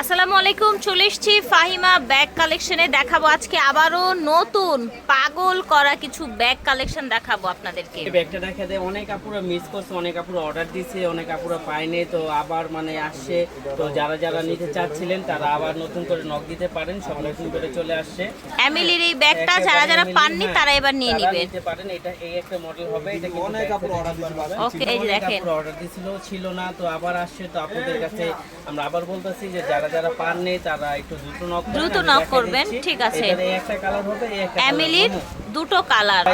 আসসালামু আলাইকুম চলে এসেছি ফাহিমা ব্যাগ কালেকশনে। দেখাবো আজকে আবারও নতুন পাগল করা কিছু ব্যাগ কালেকশন দেখাবো আপনাদেরকে। এই ব্যাগটা দেখা দেয় অনেক আপুরা মিস করছে অনেক আপুরা অর্ডার দিছে অনেক আপুরা পায়নি তো আবার মানে আসছে। তো যারা যারা নিতে চাচ্ছিলেন তারা আবার নতুন করে নক দিতে পারেন সব নতুন করে চলে আসছে। অ্যামিলির এই ব্যাগটা যারা যারা পাননি হ্যাঁ, তারা এবার নিয়ে তারা নেবেন নিতে পারেন এটা এই একটা মডেল হবে এটা কিন্তু অনেক আপুরা দিতে পারবে। ওকে এই যে দেখেন। অর্ডার দিছিল ছিল না তো আবার আসছে তো আপনাদের কাছে আমরা আবার বলতেছি যে যারা যারা পাননি তারা একটু দ্রুত নক দ্রুত knock করবেন, ঠিক আছে। এই একটা কালার হবে এই দুটো কালার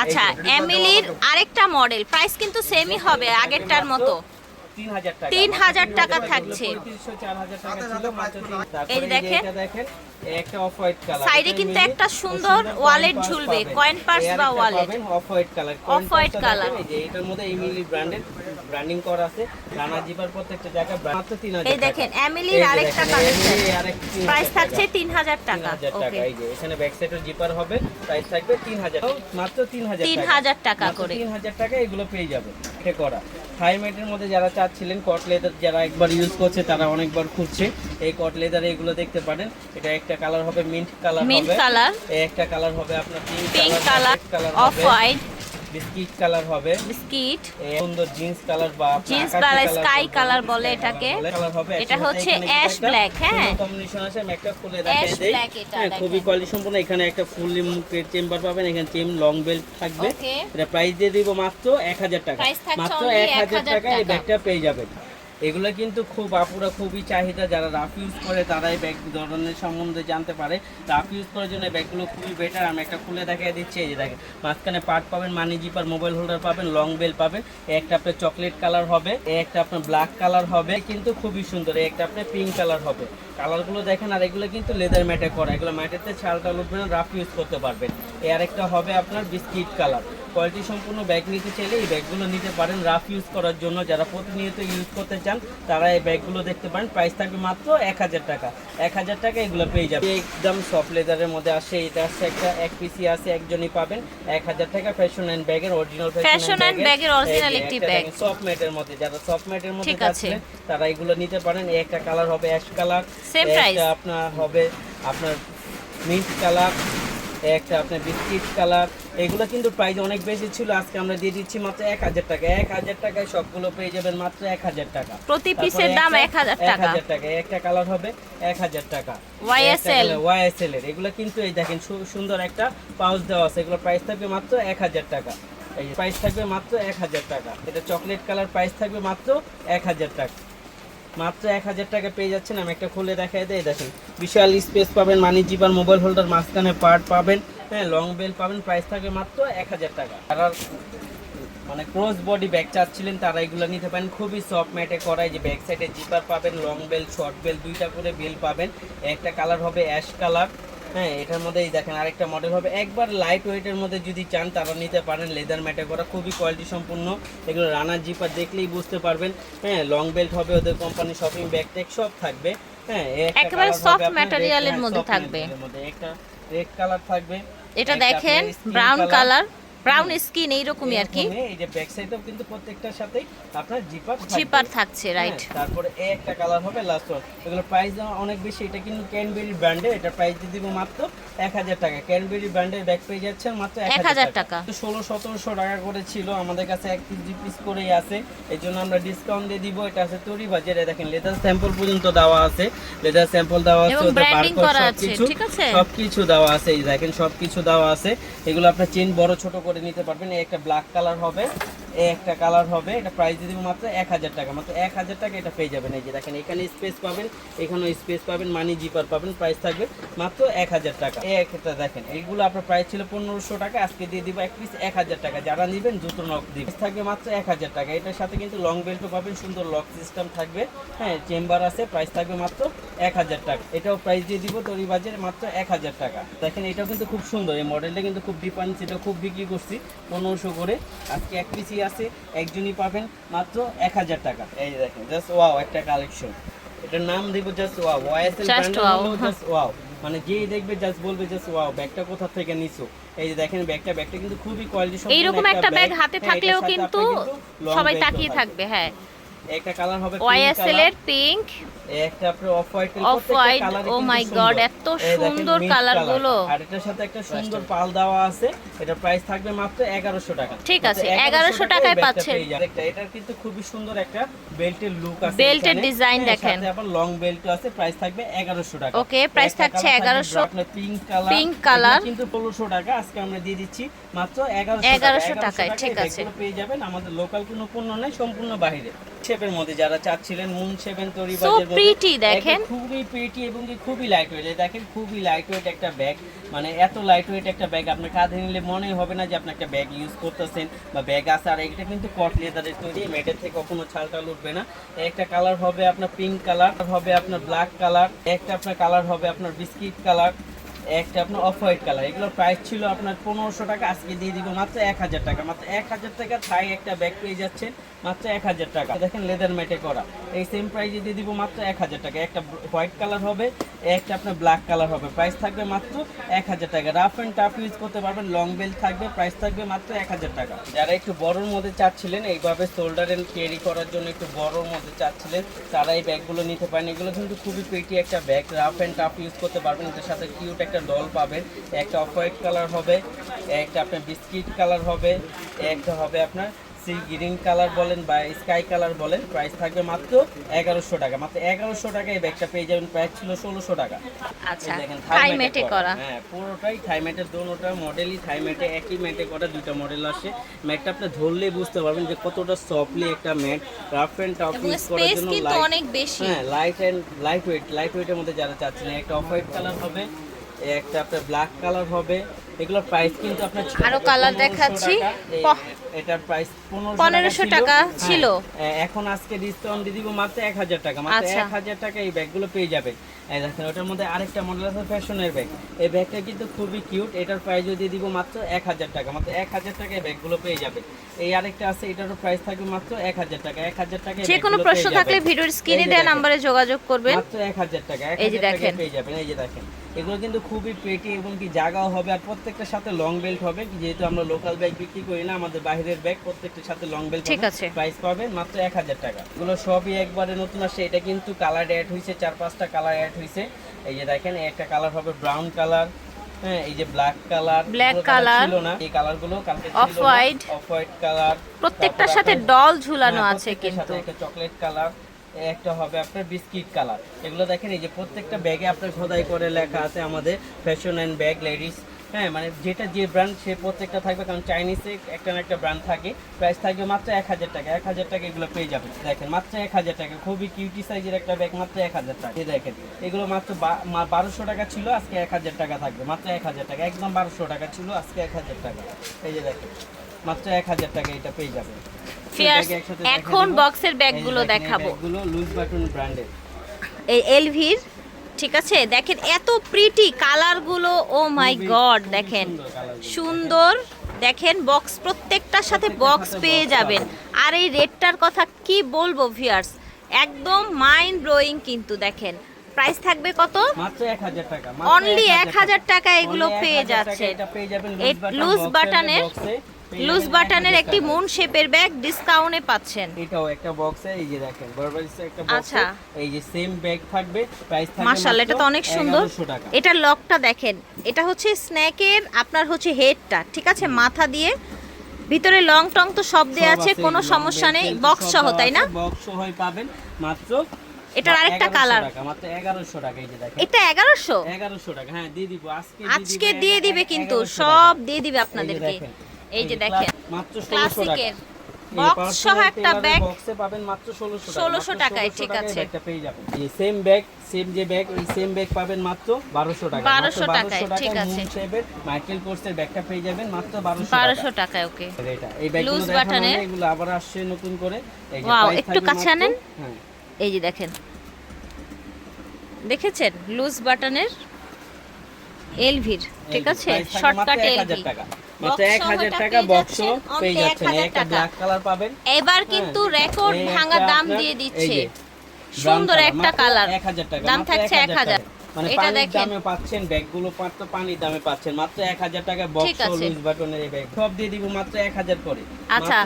আচ্ছা অ্যামিলির আরেকটা মডেল প্রাইস কিন্তু সেমই হবে আগেরটার মতো। তিন হাজার টাকা। থাকছে। এই দেখেন। সাইডে কিন্তু একটা সুন্দর purse ঝুলবে, purse এই বা আরেকটা wallet। পাবেন off white color। Off coin white purse টা color। দেখেন, এই যে এটার মধ্যে এমিলি ব্র্যান্ডের ব্র্যান্ডিং করা আছে। রানা জিপার প্রত্যেকটা জায়গায় মাত্র তিন হাজার এই দেখেন। অ্যামিলির আরেকটা কালেকশন প্রাইস থাকছে টাকা। তিন হাজার তিন টাকা ওকে এই যে এখানে ব্যাক সাইডের জিপার হবে প্রাইস থাকবে তিন হাজার মাত্র তিন হাজার তিন টাকা। হাজার টাকা করে। তিন হাজার টাকা এগুলো পেয়ে যাবে এটা করা। হাইমেটের মধ্যে যারা চাচ্ছিলেন কট লেদার যারা একবার ইউজ করছে তারা অনেকবার খুঁজছে। এই কট লেদার এগুলো দেখতে পারেন। এটা একটা কালার হবে মিন্ট কালার মিন্ট হবে। কালার এই একটা কালার হবে আপনার pink colour off white biscuit colour হবে। বিস্কিট। সুন্দর জিন্স কালার বা জিন্স কালার স্কাই কালার বলে এটাকে। এটা হচ্ছে অ্যাশ ব্ল্যাক হ্যাঁ। কম্বিনেশন আছে আমি একটা খুলে দেখাই দেই। হ্যাঁ, খুবই কোয়ালিটি সম্পূর্ণ এখানে একটা ফুললি মুখের চেম্বার পাবেন এখানে চেম লং বেল্ট থাকবে। এটা প্রাইস দিয়ে দিব মাত্র এক হাজার টাকা। মাত্র এক হাজার 1000 টাকা এই ব্যাগটা পেয়ে যাবেন। এগুলো কিন্তু খুব আপুরা খুবই চাহিদা, যারা রাফ ইউজ করে তারাই ব্যাগ ধরনের সম্বন্ধে জানতে পারে। রাফ ইউজ করার জন্য ব্যাগগুলো খুবই বেটার আমি একটা খুলে দেখিয়ে দিচ্ছি, এই যে দেখেন, মাঝখানে পার্ট পাবেন মানি জিপার মোবাইল হোল্ডার পাবেন লং বেল পাবেন একটা আপনার চকলেট কালার হবে একটা আপনার ব্ল্যাক কালার হবে কিন্তু খুবই সুন্দর একটা আপনার পিঙ্ক কালার হবে। কালারগুলো দেখেন, আর এগুলো কিন্তু লেদার ম্যাটে করা, এগুলো ম্যাটেতে ছালটা উঠবে না রাফ ইউজ করতে পারবেন। এই আরেকটা হবে আপনার বিস্কিট কালার কোয়ালিটি সম্পূর্ণ ব্যাগ নিতে চাইলে এই ব্যাগগুলো নিতে পারেন রাফ ইউজ করার জন্য। যারা প্রতিনিয়ত ইউজ করতে চান তারা এই ব্যাগগুলো দেখতে পারেন। প্রাইস থাকবে মাত্র এক হাজার টাকা। এক হাজার টাকা এগুলো পেয়ে যাবে একদম সফট লেদারের মধ্যে আসে এটা আসছে একটা এক পিসি আছে একজনই পাবেন। এক হাজার টাকা ফ্যাশন অ্যান্ড ব্যাগের অরিজিনাল and bag এর original একটি bag। সফট ম্যাটের মধ্যে যারা সফট ম্যাটের মধ্যে আছে। তারা এগুলো নিতে পারেন। একটা কালার হবে অ্যাশ কালার price? আপনার হবে আপনার মিন্ট কালার একটা আপনার বিস্কিট কালার এগুলো কিন্তু প্রাইস অনেক বেশি ছিল আজকে আমরা দিয়ে দিচ্ছি মাত্র এক হাজার টাকা। এক হাজার টাকায় সবগুলো পেয়ে যাবেন মাত্র এক হাজার টাকা। প্রতি পিসের দাম একটা- 1000 টাকা। 1000 টাকা একটা কালার হবে এক হাজার টাকা। YSL ওয়াইএসএল এর। এগুলো কিন্তু এই দেখেন সুন্দর একটা পাউচ দেওয়া আছে। এগুলো প্রাইস থাকবে মাত্র এক হাজার টাকা। এই প্রাইস থাকবে মাত্র এক হাজার টাকা। এটা চকলেট কালার প্রাইস থাকবে মাত্র এক হাজার টাকা। মাত্র এক হাজার টাকা পেয়ে যাচ্ছেন। আমি একটা খুলে দেখাই দেয় দেখেন। বিশাল স্পেস পাবেন মানি জিপার মোবাইল হোল্ডার মাঝখানে পার্ট পাবেন। হ্যাঁ লং বেল পাবেন প্রাইস থাকবে মাত্র এক হাজার টাকা। আর মানে ক্রস বডি ব্যাগ চাচ্ছিলেন তারা এগুলো নিতে পারেন। খুবই সফট ম্যাটে করা এই যে ব্যাক সাইডে জিপার পাবেন লং বেল শর্ট বেল দুইটা করে বেল পাবেন। একটা কালার হবে অ্যাশ কালার হ্যাঁ এটার মধ্যে এই দেখেন আরেকটা মডেল হবে। একবার লাইট ওয়েটের মধ্যে যদি চান তারা নিতে পারেন লেদার ম্যাটে করা। খুবই কোয়ালিটি সম্পূর্ণ। এগুলো রানার জিপার দেখলেই বুঝতে পারবেন। হ্যাঁ লং বেল্ট হবে ওদের কোম্পানি শপিং ব্যাগ টেক সব থাকবে। হ্যাঁ একেবারে হ্যাঁ, মধ্যে থাকবে। একটা রেড কালার থাকবে। এটা দেখেন ব্রাউন কালার। ব্রাউন স্কিন এইরকমই আর কি। এই যে ব্যাক সাইডেও কিন্তু প্রত্যেকটার সাথেই আপনার জিপার জিপার থাকছে রাইট হ্যাঁ, তারপরে এই একটা কালার হবে লাস্ট ওয়ান এগুলো প্রাইস অনেক বেশি এটা কিন্তু ক্যানবেরি ব্র্যান্ডের এটা প্রাইস দিয়ে দিব মাত্র এক হাজার টাকা। ক্যানবেরি ব্র্যান্ডের ব্যাগ পেয়ে যাচ্ছেন মাত্র 1000 টাকা। টাকা। ষোলো সতেরোশো টাকা করে ছিল আমাদের কাছে এক কেজি পিস করেই আছে। এই জন্য আমরা ডিসকাউন্ট দিয়ে দিব এটা আছে তরি বাজারে দেখেন লেদার স্যাম্পল পর্যন্ত দেওয়া আছে। লেদার স্যাম্পল দেওয়া আছে এবং barcode করা আছে, সবকিছু ঠিক আছে? সবকিছু দেওয়া আছে এই দেখেন সবকিছু দেওয়া আছে। এগুলো আপনার চেন বড় ছোট করে নিতে পারবেন। একটা ব্ল্যাক কালার হবে। একটা কালার হবে, এটা প্রাইস দিয়ে দিব মাত্র এক হাজার টাকা। মাত্র এক হাজার টাকা এটা পেয়ে যাবেন। এই যে দেখেন, এখানে স্পেস পাবেন, এখানেও স্পেস পাবেন মানি জিপার পাবেন প্রাইস থাকবে মাত্র এক হাজার টাকা। একটা দেখেন, এইগুলো আপনার প্রাইস ছিল পনেরোশো টাকা, আজকে দিয়ে দিব এক পিস এক হাজার টাকা। যারা নেবেন, জুতো নক দিবেন। থাকবে মাত্র এক হাজার টাকা। এটার সাথে কিন্তু লং বেল্টও পাবেন, সুন্দর লক সিস্টেম থাকবে। হ্যাঁ চেম্বার আছে প্রাইস থাকবে মাত্র এক হাজার টাকা। এটাও প্রাইস দিয়ে দিব তরি বাজারে মাত্র এক হাজার টাকা। দেখেন, এটাও কিন্তু খুব সুন্দর। এই মডেলটা কিন্তু খুব ডিফারেন্স এটা খুব বিক্রি করছি, পনেরোশো করে। আজকে এক পিসই আছে একজনই পাবেন মাত্র এক হাজার টাকা। এই দেখেন জাস্ট ওয়াও একটা কালেকশন এটার নাম দিব just wow YSL just wow মানে যেই দেখবে জাস্ট বলবে জাস্ট ওয়াও ব্যাগটা কোথা থেকে নিছো? এই যে দেখেন ব্যাগটা ব্যাগটা কিন্তু খুবই কোয়ালিটি সম্পন্ন এইরকম একটা ব্যাগ হাতে থাকলেও কিন্তু সবাই তাকিয়ে থাকবে হ্যাঁ। একটা কালার হবে ওয়াইএসএল এর পিঙ্ক একটা আপনার off white Off white, oh my God, এত সুন্দর colour গুলো। আর এটার সাথে একটা সুন্দর পাল দেওয়া আছে। এটা প্রাইস থাকবে মাত্র 1100 টাকা। ঠিক আছে, 1100 টাকায় পাচ্ছেন। যাবেন। কিন্তু খুবই সুন্দর একটা বেল্টের লুক আছে বেল্টের হ্যাঁ, দেখেন। সাথে আবার লং বেল্ট আছে। প্রাইস থাকবে 1100 টাকা। Price একটা থাকছে colour 1100 আপনার পিঙ্ক কালার Pink colour। কিন্তু 1500 টাকা। আজকে আমরা দিয়ে দিচ্ছি মাত্র 1100 1100 টাকায়, ঠিক আছে। পেয়ে যাবেন। আমাদের লোকাল কোনো পণ্য নাই সম্পূর্ণ বাইরে। শেপের মধ্যে যারা চাচ্ছিলেন মুন শেপেন তরি So pretty, দেখেন। খুবই প্রিটি এবং কি খুবই লাইট ওয়েট দেখেন খুবই লাইট ওয়েট একটা ব্যাগ মানে এত লাইট ওয়েট একটা ব্যাগ আপনার কাঁধে নিলে মনেই হবে না যে আপনি একটা ব্যাগ ইউজ করতেছেন বা ব্যাগ আছে। আর এটা কিন্তু কট লেদারের তৈরি। মেটের থেকে কখনো ছালটা উঠবে না। একটা কালার হবে আপনার পিঙ্ক কালার হবে আপনার ব্ল্যাক কালার একটা আপনার কালার হবে আপনার বিস্কিট কালার একটা আপনার অফ হোয়াইট কালার এগুলোর প্রাইস ছিল আপনার পনেরোশো টাকা, আজকে দিয়ে দিব মাত্র এক হাজার টাকা। মাত্র এক হাজার টাকা থাই একটা ব্যাগ পেয়ে যাচ্ছেন, মাত্র এক হাজার টাকা। দেখেন লেদার ম্যাটে করা। এই সেম প্রাইসে দিয়ে দিব মাত্র এক হাজার টাকা। একটা হোয়াইট কালার হবে, একটা আপনার ব্ল্যাক কালার হবে। প্রাইস থাকবে মাত্র এক হাজার টাকা। রাফ অ্যান্ড টাফ ইউজ করতে পারবেন লং বেল্ট থাকবে প্রাইস থাকবে মাত্র এক হাজার টাকা। যারা একটু বড়োর মধ্যে চাচ্ছিলেন, এইভাবে শোল্ডার এন্ড ক্যারি করার জন্য একটু বড়োর মধ্যে চাচ্ছিলেন, তারা এই ব্যাগগুলো নিতে পারেন। এগুলো কিন্তু খুবই পেটি একটা bag rough and tough use করতে পারবেন এদের সাথে কিউট একটা ডল পাবেন একটা অফ হোয়াইট কালার হবে একটা আপনার বিস্কিট কালার হবে একটা হবে আপনার সি গ্রিন কালার বলেন বা স্কাই কালার বলেন প্রাইস থাকবে মাত্র এগারোশো টাকা। মাত্র এগারোশো টাকা এই ব্যাগটা পেয়ে যাবেন প্রাইস ছিল ষোলোশো টাকা। আচ্ছা থাই থাইমেটে করা। হ্যাঁ পুরোটাই থাইমেটের দোনোটা মডেলই থাইমেটে একই ম্যাটে করা দুইটা মডেল আসে। ম্যাটটা আপনি ধরলেই বুঝতে পারবেন যে কতটা সফটলি একটা matte rough and tough use করার জন্য কিন্তু অনেক বেশি। হ্যাঁ light and light weight light ওয়েটের মধ্যে যারা চাচ্ছেন একটা অফ হোয়াইট কালার হবে একটা আপনার ব্ল্যাক কালার হবে। এগুলোর প্রাইস কিন্তু আপনার আরও 1500 দেখাচ্ছি। এটার প্রাইস 1500 টাকা হ্যাঁ, ছিল। এখন আজকে ডিসকাউন্ট দিয়ে দিব মাত্র এক হাজার টাকা। মাত্র আচ্ছা। এক হাজার টাকা এই ব্যাগগুলো পেয়ে যাবেন এই দেখেন ওটার মধ্যে আরেকটা মডেল আছে ফ্যাশনের ব্যাগ এই ব্যাগটা কিন্তু খুবই কিউট এটার প্রাইস দিয়ে দিব মাত্র এক হাজার টাকা। মাত্র এক হাজার টাকা এই ব্যাগগুলো পেয়ে যাবে। এই আরেকটা আছে এটারও প্রাইস থাকবে মাত্র এক হাজার টাকা। এক হাজার টাকা এই যে কোনো প্রশ্ন থাকলে ভিডিওর স্ক্রিনে দেওয়া। নাম্বারে যোগাযোগ করবেন। মাত্র এক হাজার টাকা। এক এই যে দেখেন। পেয়ে যাবেন। এই যে দেখেন। এগুলো কিন্তু খুবই পেটি এবং কি জায়গাও হবে আর প্রত্যেকটার সাথে লং বেল্ট হবে। যেহেতু আমরা লোকাল ব্যাগ বিক্রি করি না আমাদের বাইরের ব্যাগ প্রত্যেকটার সাথে লং বেল্ট ঠিক আছে। প্রাইস পাবেন মাত্র এক হাজার টাকা। এগুলো সবই একবারে নতুন আসে এটা কিন্তু কালার অ্যাড হয়েছে চার পাঁচটা কালার অ্যাড হয়েছে। এই যে দেখেন একটা কালার হবে ব্রাউন কালার হ্যাঁ এই যে ব্ল্যাক কালার colour, ছিল না। এই কালারগুলো কালকে off white, off white colour প্রত্যেকটার সাথে ডল ঝুলানো আছে কিন্তু। একটা চকলেট কালার একটা হবে আপনার বিস্কিট কালার। এগুলো দেখেন, এই যে প্রত্যেকটা ব্যাগে আপনার খোদাই করে লেখা আছে আমাদের ফ্যাশন অ্যান্ড ব্যাগ লেডিস হ্যাঁ মানে যেটা যে ব্র্যান্ড সে প্রত্যেকটা থাকবে, কারণ চাইনিজে একটা না একটা ব্র্যান্ড থাকে। প্রাইস থাকবে মাত্র এক হাজার টাকা। এক হাজার টাকা এগুলো পেয়ে যাবেন। দেখেন, মাত্র এক হাজার টাকা। খুবই কিউটি সাইজের একটা ব্যাগ মাত্র এক হাজার টাকা। দেখেন, এগুলো মাত্র বারোশো টাকা ছিল, আজকে এক হাজার টাকা থাকবে। মাত্র এক হাজার টাকা। একদম বারোশো টাকা ছিল, আজকে এক হাজার টাকা। এই যে দেখেন, মাত্র এক হাজার টাকা এটা পেয়ে যাবেন। দেখা এখন বক্সের ব্যাগগুলো দেখাবো। ব্যাগগুলো লুজ বাটন এই এলভির ঠিক আছে? দেখেন এত প্রিটি কালারগুলো ও মাই গড দেখেন। সুন্দর দেখেন বক্স প্রত্যেকটার সাথে বক্স পেয়ে যাবেন। আর এই রেটটার কথা কি বলব ভিয়ার্স একদম মাইন্ড ব্লোয়িং কিন্তু দেখেন। প্রাইস থাকবে কত? মাত্র 1000 টাকা Only 1000 টাকা। এগুলো পেয়ে এই লুজ বাটনের লুজ বাটনের একটি মুন শেপের ব্যাগ ডিসকাউন্টে পাচ্ছেন। এটাও একটা বক্সে এই যে দেখেন বারবারিসে একটা বক্সে আচ্ছা। এই যে সেম ব্যাগ থাকবে প্রাইস থাকবে মাশাআল্লাহ এটা তো অনেক সুন্দর। এটা লকটা দেখেন এটা হচ্ছে স্ন্যাকের আপনার হচ্ছে হেডটা ঠিক আছে? মাথা দিয়ে ভিতরে লং টং তো সব দেওয়া আছে কোনো সমস্যা নেই বক্স সহ তাই না? বক্স সহই পাবেন মাত্র এটার আরেকটা কালার মাত্র 1100 টাকা এই যে দেখেন। এটা এগারোশো? 1100 টাকা হ্যাঁ দিয়ে দিব আজকে আজকে দিয়ে দিবে কিন্তু সব দিয়ে দিবে আপনাদেরকে। এই যে দেখেন মাত্র 1600 টাকা। বক্স সহ একটা ব্যাগ বক্সে পাবেন মাত্র 1600 টাকা। 1600 টাকায়, ঠিক আছে। ব্যাগটা পেয়ে যাবেন। এই সেম ব্যাগ সেম যে ব্যাগ এই সেম ব্যাগ পাবেন মাত্র 1200 টাকা 1200 টাকায়, ঠিক আছে। শেপের মাইকেল কোর্সের ব্যাগটা পেয়ে যাবেন মাত্র 1200 বারোশো টাকা টাকায় ওকে। এটা এই ব্যাগগুলো Loose দেখানো এগুলো আবার আসছে নতুন করে। এই যে একটু কাছে আনেন। হ্যাঁ। এই যে দেখেন। দেখেছেন? লুজ বাটনের এলভির ঠিক আছে? শর্টকাট মাত্র 1000 এলভি টাকা। মাত্র 1000 টাকা বক্স পেয়ে যাচ্ছেন। একটা ব্ল্যাক কালার পাবেন। এবার কিন্তু হ্যাঁ, রেকর্ড ভাঙা দাম দিয়ে দিচ্ছে। সুন্দর একটা কালার মাত্র 1000 টাকা দাম থাকছে 1000 টাকা। মানে পানির দামে পাচ্ছেন ব্যাগগুলো মাত্র পানির দামে পাচ্ছেন। মাত্র এক হাজার টাকা বক্স লুজ বাটনের এই ব্যাগ সব দিয়ে দিব মাত্র এক হাজার করে। আচ্ছা,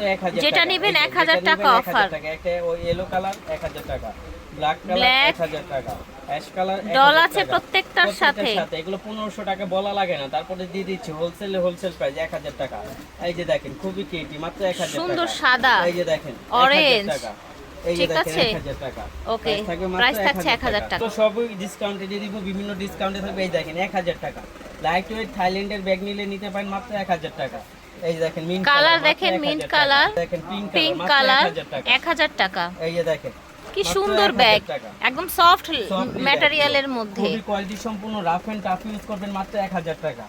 যেটা টাকা। নিবেন এই যে, 1000 টাকা। 1000 টাকা। একটা ওই ইয়েলো কালার এক হাজার টাকা। ব্ল্যাক কালার টাকা। অ্যাশ কালার ডল আছে প্রত্যেকটার সাথে। সাথে। এগুলো পনেরোশো টাকা বলা লাগে না। তারপরে দিয়ে দিচ্ছি হোলসেলে হোলসেল প্রাইস এক হাজার টাকা। এই যে দেখেন খুবই কেটি মাত্র এক হাজার সুন্দর সাদা, এই যে দেখেন 1000 টাকা। ঠিক আছে? 1000 মাত্র price থাকছে 1000 1000 টাকা। তো সবই ডিসকাউন্টে দিয়ে দিব বিভিন্ন ডিসকাউন্টে থাকবে এই দেখেন এক হাজার টাকা লাইট ওয়েট থাইল্যান্ডের ব্যাগ নিলে নিতে পারেন মাত্র এক হাজার টাকা এই দেখেন মিন্ট কালার দেখেন মিন্ট কালার দেখেন পিঙ্ক কালার কালার 1000 টাকা এই যে দেখেন কি সুন্দর ব্যাগ একদম সফট ম্যাটেরিয়ালের মধ্যে কোয়ালিটি সম্পূর্ণ রাফ এন্ড টাফ ইউজ করবেন মাত্র এক হাজার টাকা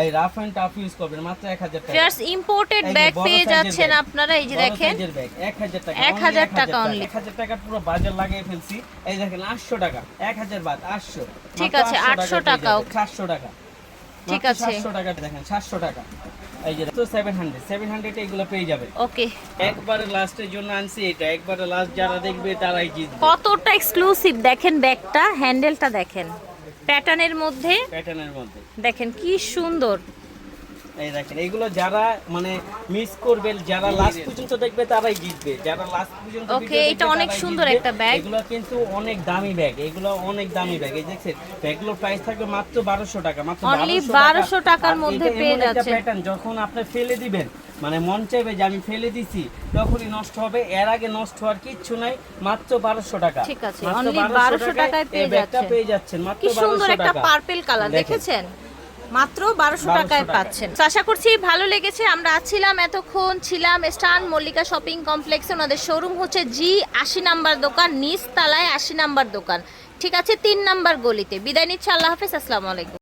এই রাফ এন্ড টাফ ইউজ করবেন মাত্র এক হাজার টাকা। ফিয়ার্স ইম্পোর্টেড ব্যাগ পেয়ে যাচ্ছেন আপনারা এই যে দেখেন। 1000 টাকা 1000 টাকা only। 1000 টাকার পুরো বাজার লাগিয়ে ফেলছি। এই দেখেন 800 টাকা 1000 বাদ 800 ঠিক আছে, 800 টাকা, যাবেন, 700 টাকা। ঠিক আছে। 700 টাকা দেখেন 700 টাকা। এই যে তো 700 700 এগুলো পেয়ে যাবেন। ওকে একবারে লাস্টের জন্য আনছি এটা একবারে লাস্ট যারা দেখবে তারাই জিতবে। কতটা এক্সক্লুসিভ দেখেন ব্যাগটা হ্যান্ডেলটা দেখেন। প্যাটার্নের মধ্যে? প্যাটার্নের মধ্যে। দেখেন কি সুন্দর। এই দেখেন এগুলো যারা মানে মিস করবে যারা লাস্ট পর্যন্ত দেখবে তারাই জিতবে। যারা লাস্ট পর্যন্ত দেখবে এটা অনেক সুন্দর। একটা bag। এগুলো কিন্তু অনেক দামি ব্যাগ এগুলো অনেক দামি ব্যাগ এই দেখছেন ব্যাগগুলোর প্রাইস থাকবে মাত্র 1200 টাকা মাত্র Only 1200 1200 টাকার মধ্যে পেয়ে একটা প্যাটার্ন যখন আপনি ফেলে দিবেন মানে মন চাইবে যে আমি ফেলে দিছি তখনই নষ্ট হবে। এর আগে নষ্ট হওয়ার কিচ্ছু নাই মাত্র 1200 টাকা। ঠিক আছে, মাত্র 1200 টাকায় পেয়ে যাচ্ছেন। পেয়ে যাচ্ছেন মাত্র কি সুন্দর একটা পার্পল কালার দেখেছেন? মাত্র বারোশো 1200 টাকায় পাচ্ছেন। আশা করছি ভালো লেগেছে আমরা আছিলাম এতক্ষণ ছিলাম স্টান মল্লিকা শপিং কমপ্লেক্সে ওনাদের শোরুম হচ্ছে জি আশি নাম্বার দোকান নিচ তালায় আশি নাম্বার দোকান। ঠিক আছে তিন নাম্বার গলিতে। বিদায় নিচ্ছে আল্লাহ হাফেজ আসসালামু আলাইকুম।